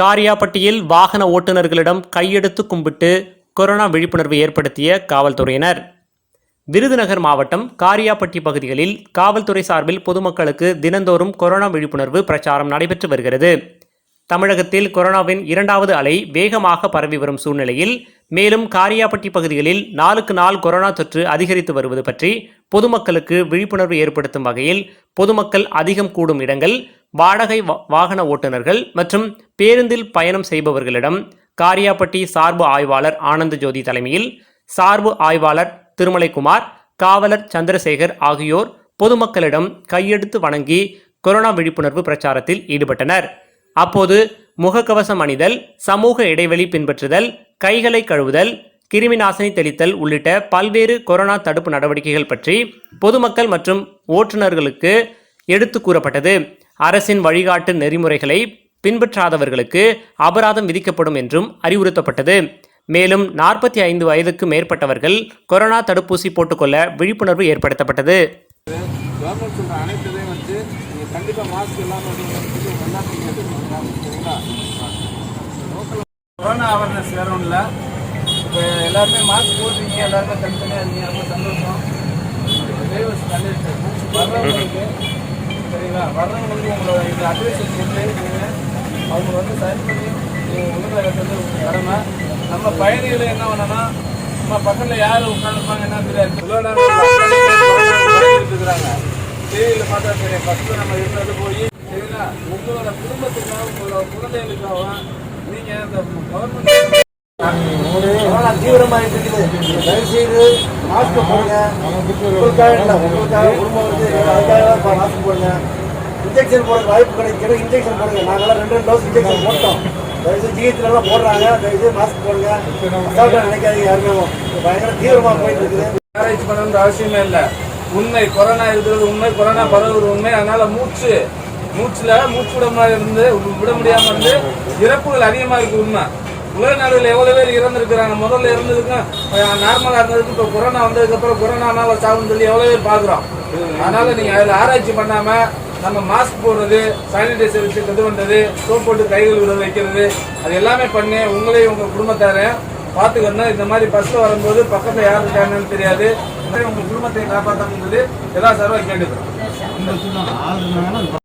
காரியாப்பட்டியில் வாகன ஓட்டுநர்களிடம் கையெடுத்து கும்பிட்டு கொரோனா விழிப்புணர்வு ஏற்படுத்திய காவல்துறையினர். விருதுநகர் மாவட்டம் காரியாப்பட்டி பகுதிகளில் காவல்துறை சார்பில் பொதுமக்களுக்கு தினந்தோறும் கொரோனா விழிப்புணர்வு பிரச்சாரம் நடைபெற்று வருகிறது. தமிழகத்தில் கொரோனாவின் இரண்டாவது அலை வேகமாக பரவி வரும் சூழ்நிலையில் மேலும் காரியாபட்டி பகுதிகளில் நாளுக்கு நாள் கொரோனா தொற்று அதிகரித்து வருவது பற்றி பொதுமக்களுக்கு விழிப்புணர்வு ஏற்படுத்தும் வகையில் பொதுமக்கள் அதிகம் கூடும் இடங்கள் வாடகை வாகன ஓட்டுநர்கள் மற்றும் பேருந்தில் பயணம் செய்பவர்களிடம் காரியாபட்டி சார்பு ஆய்வாளர் ஆனந்த ஜோதி தலைமையில் சார்பு ஆய்வாளர் திருமலைக்குமார் காவலர் சந்திரசேகர் ஆகியோர் பொதுமக்களிடம் கையெடுத்து வணங்கி கொரோனா விழிப்புணர்வு பிரச்சாரத்தில் ஈடுபட்டனர். அப்போது முகக்கவசம் அணிதல் சமூக இடைவெளி பின்பற்றுதல் கைகளை கழுவுதல் கிருமி நாசினி தெளித்தல் உள்ளிட்ட பல்வேறு கொரோனா தடுப்பு நடவடிக்கைகள் பற்றி பொதுமக்கள் மற்றும் ஓட்டுநர்களுக்கு எடுத்து கூறப்பட்டது. அரசின் வழிகாட்டு நெறிமுறைகளை பின்பற்றாதவர்களுக்கு அபராதம் விதிக்கப்படும் என்றும் அறிவுறுத்தப்பட்டது. மேலும் நாற்பத்தி ஐந்து வயதுக்கு மேற்பட்டவர்கள் கொரோனா தடுப்பூசி போட்டுக்கொள்ள விழிப்புணர்வு ஏற்படுத்தப்பட்டது. நீங்கள் கண்டிப்பாக மாஸ்க் இல்லாமல் வந்து கேட்டுக்கோங்க சரிங்களா? கொரோனா அவேர்னஸ் வேற ஒன்றும் இல்லை இப்போ எல்லாருமே மாஸ்க் போடுறீங்க எல்லாருமே தனித்தனியாக இருக்கீங்க ரொம்ப சந்தோஷம். டிரைவர்ஸ் கண்டிப்பாக வர்றவங்களுக்கு சரிங்களா? வர்றவங்களுக்கு உங்களோட இந்த அட்வைஸ் கொடுத்து நீங்கள் அவங்க வந்து சரி பண்ணி உலகத்துலேருந்து ஒழுங்காக கடமை. நம்ம பயணிகளை என்ன பண்ணனா நம்ம பக்கத்தில் யார் உட்காந்துருப்பாங்க என்ன தெரியாது. நேரம் இருக்கிறாங்க. டிவியில் பார்த்தா தெரியும். ஃபஸ்ட்டு நம்ம இருக்கிறது போய் சரிங்களா? உங்களோட குடும்பத்துக்காக உங்களோட குழந்தைகளுக்காக நீங்கள் இந்த கவர்மெண்ட் கொரோனா தீவிரமாயிட்டு இருக்குது தயவு செய்து மாஸ்க் போடுங்க. உங்களுக்காக இல்லை உங்களுக்காக குடும்பம் வந்து அதுக்காக மாஸ்க் போடுங்க. இன்ஜெக்ஷன் போடுற வாய்ப்பு கிடைக்கிற இன்ஜெக்ஷன் போடுங்க. நாங்களாம் ரெண்டு ரெண்டு டோஸ் இன்ஜெக்ஷன் போட்டோம். தயவு செய்து போடுறாங்க. தயவு செய்து மாஸ்க் போடுங்க அசால்ட்டா நினைக்காதீங்க யாருமே. இது பயங்கர தீவிரமா போயிட்டு இருக்குது. ஆராய்ச்சி பண்ணணுன்ற அவசியமே இல்லை. உண்மை கொரோனா இருக்கிறது உண்மை கொரோனா பரவுறது உண்மை. அதனால மூச்சு மூச்சுல மூச்சு விடாம இருந்து விட முடியாம இருந்து இறப்புகள் அதிகமா இருக்கு உண்மை. உலக நாடுகள் எவ்வளோ பேர் இறந்துருக்குறாங்க? முதல்ல இருந்ததுக்கும் நார்மலாக இருந்ததுக்கு இப்போ கொரோனா வந்ததுக்கப்புறம் கொரோனானால சாகுன்னு சொல்லி எவ்வளோ பேர் பார்க்குறோம் அதனால நீங்கள் அதில் ஆராய்ச்சி பண்ணாமல் நம்ம மாஸ்க் போடுறது சானிடைசர் வச்சு இது பண்ணுறது சோப் போட்டு கைகள் விட வைக்கிறது அது எல்லாமே பண்ணி உங்களையும் உங்கள் குடும்பத்தாரையும் பார்த்துக்கணும். இந்த மாதிரி பஸ்ஸில் வரும்போது பக்கத்தில் யார் இருக்காங்கன்னு தெரியாது. உங்கள் உங்க குடும்பத்தை காப்பாற்றணும் எல்லா சார்பாக கேட்டுக்கிறோம்.